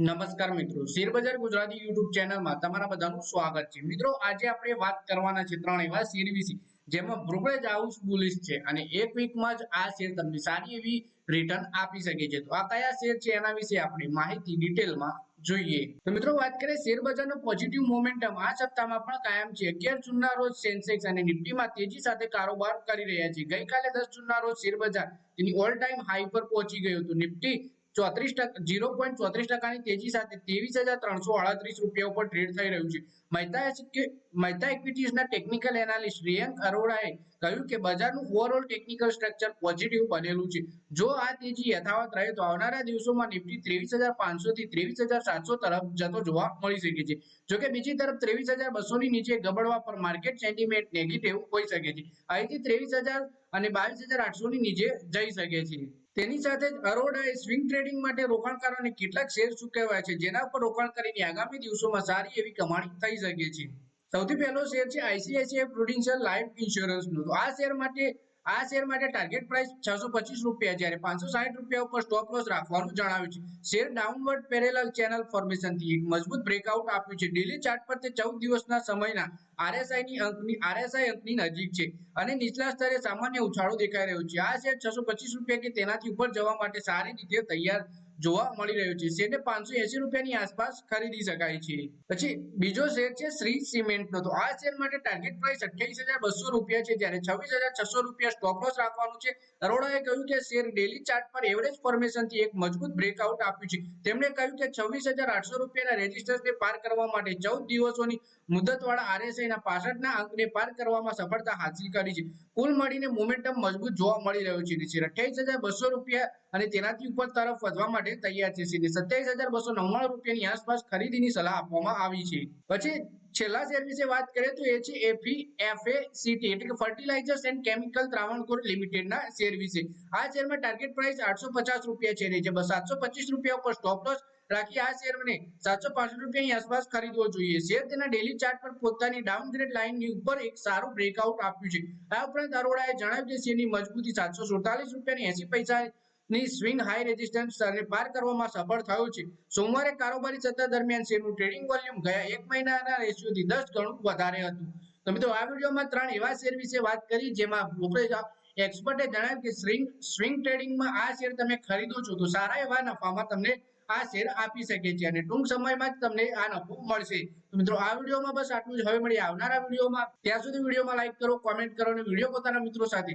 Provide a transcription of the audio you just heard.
નમસ્કાર મિત્રો. શેરબજાર ગુજરાતી યુટ્યુબ ચેનલમાં તમારા બધાનું સ્વાગત છે. મિત્રો, આજે આપણે વાત કરવાના છે ત્રણ એવા શેર વિશે, જેમાં બ્રોકરેજ હાઉસ બુલિશ છે અને એક વીકમાં જ આ શેર તમને સારી એવી રિટર્ન આપી શકે છે. તો આ કયા શેર છે એના વિશે આપણે માહિતી ડિટેલમાં જોઈએ. તો મિત્રો, વાત કરીએ શેર બજારનો પોઝિટિવ મોમેન્ટમ આ સપ્તાહમાં પણ કાયમ છે. અગિયાર જૂનના રોજ સેન્સેક્સ અને નિફ્ટીમાં તેજી સાથે કારોબાર કરી રહ્યા છે. ગઈકાલે દસ જૂનના રોજ શેર બજાર તેની ઓલ ટાઈમ હાઈ પર પહોંચી ગયું હતું. નિફ્ટી ચોત્રીસ ટકા, ઝીરો પોઈન્ટ ચોત્રીસ ટકાની તેજી સાથે ત્રેવીસ હજાર ત્રણસો અડત્રીસ રૂપિયા ઉપર ટ્રેડ થઈ રહ્યું છે. મહેતા ઇક્વિટીઝના ટેકનિકલ એનાલિસ્ટ રિયંક અરોરાએ કહ્યું કે બજારનું ઓવરઓલ ટેકનિકલ સ્ટ્રક્ચર પોઝિટિવ બનેલું છે. જો આ તેજી યથાવત રહે તો આવનારા દિવસોમાં નિફ્ટી ત્રેવીસ હજાર પાંચસો થી ત્રેવીસ હજાર સાતસો તરફ જતો જોવા મળી શકે છે. જોકે બીજી તરફ ત્રેવીસ હજાર બસો ની નીચે ગબડવા પર માર્કેટ સેન્ટિમેન્ટ નેગેટિવ હોઈ શકે છે. અહીંથી ત્રેવીસ હજાર અને બાવીસ હજાર આઠસો ની નીચે જઈ શકે છે. તેની સાથે જ અરોડાએ સ્વિંગ ટ્રેડિંગ માટે રોકાણકારોને કેટલાક શેર ચૂકવ્યા છે, જેના પર રોકાણ કરીને આગામી દિવસોમાં સારી એવી કમાણી થઈ શકે છે. સૌથી પહેલો શેર છે આઈસીઆઈસીઆઈ પ્રુડેન્શિયલ લાઈફ ઇન્સ્યોરન્સનો તો આ શેર માટે આ શેર માટે ટાર્ગેટ પ્રાઇસ છસો પચીસ રૂપિયા જ્યારે પાંચસો સાઠ રૂપિયા ઉપર સ્ટોપ લોસ રાખવાનું જણાવ્યું છે. શેર ડાઉનવર્ડ પેરેલલ ચેનલ ફોર્મેશનથી એક મજબૂત બ્રેકઆઉટ આપ્યું છે. ડેલી ચાર્ટ પર તે ચૌદ દિવસના સમયના આરએસઆઈ ની અંકની આરએસઆઈ અંકની નજીક છે અને નીચલા સ્તરે સામાન્ય ઉછાળો દેખાઈ રહ્યો છે. આ શેર છસો પચીસ રૂપિયા કે તેનાથી ઉપર જવા માટે સારી રીતે તૈયાર જોવા મળી રહ્યો છે. શેરને પાંચસો એસી રૂપિયાની આસપાસ ખરીદી શકાય છે. પછી બીજો શેર છે શ્રી સિમેન્ટનો. તો આ શેર માટે ટાર્ગેટ પ્રાઇસ અઠ્યાવીસ હજાર બસો રૂપિયા છે. જ્યારે છવ્વીસ હજાર છસો રૂપિયા સ્ટોક લોસ રાખવાનું છે. અરોડાએ કહ્યું કે શેર ડેલી ચાર્ટ પર એવરેજ ફોર્મેશનથી એક મજબૂત બ્રેકઆઉટ આપ્યું છે. તેમણે કહ્યું કે છવ્વીસ હજાર આઠસો રૂપિયાના રેઝિસ્ટન્સને પાર કરવા માટે ચૌદ દિવસોની મુદત વાળા આરએસઆઈ ના પાસઠ ના અંકને પાર કરવામાં સફળતા હાંસલ કરી છે. કુલ મળીને મોમેન્ટમ મજબૂત જોવા મળી રહ્યું છે. શેર અઠ્યાવીસ હજાર બસો રૂપિયા અને તેનાથી ઉપર તરફ વધવા માટે તૈયાર છે શેરને સત્યાવીસ હજાર બસો નવ્વાણું રૂપિયાની આસપાસ ખરીદીની સલાહ આપવામાં આવી છે. પછી છેલ્લા શેર વિશે વાત કરીએ તો એ છે એફી એફએસીટી એટલે કે ફર્ટિલાઇઝર્સ એન્ડ કેમિકલ ત્રાવણકોર લિમિટેડના શેર વિશે. આ શેરમાં ટાર્ગેટ પ્રાઇસ આઠસો પચાસ રૂપિયા છે ને જે સાતસો પચીસ રૂપિયા ઉપર સ્ટોપ લોસ રાખી આ શેરને સાતસો પાસઠ રૂપિયાની આસપાસ ખરીદવો જોઈએ. શેર તેના ડેલી ચાર્ટ પર પોતાની ડાઉનગ્રેડ લાઇનની ઉપર એક સારું બ્રેકઆઉટ આપ્યું છે. આ ઉપરાંત અરોડાએ જણાવ્યું કે શેરની મજબૂતી સાતસો સુડતાલીસ રૂપિયાની એસી પૈસા ની સ્વિંગ હાઈ રેઝિસ્ટન્સ સ્તરને પાર કરવામાં સફળ થયું છે. સોમવારે કારોબારી સત્ર દરમિયાન શેરનું ટ્રેડિંગ વોલ્યુમ ગયા એક મહિનાના રેશિયોથી દસ ગણું વધારે હતું. તો મિત્રો, આ વિડીયોમાં ત્રણ એવા શેર વિશે વાત કરી જેમાં બ્રોકરેજ એક્સપર્ટે જણાવ્યું કે સ્વિંગ સ્વિંગ ટ્રેડિંગમાં આ શેર તમે ખરીદો છો તો સારા એવા નફામાં તમને આ શેર આપી શકે છે અને ટૂંક સમયમાં જ તમને આ નફો મળશે. તો મિત્રો, આ વિડીયોમાં બસ આટલું જ. હવે મળી આવનારા વિડીયોમાં. ત્યાં સુધી વિડીયોમાં લાઈક કરો કોમેન્ટ કરો અને વીડિયો પોતાના મિત્રો સાથે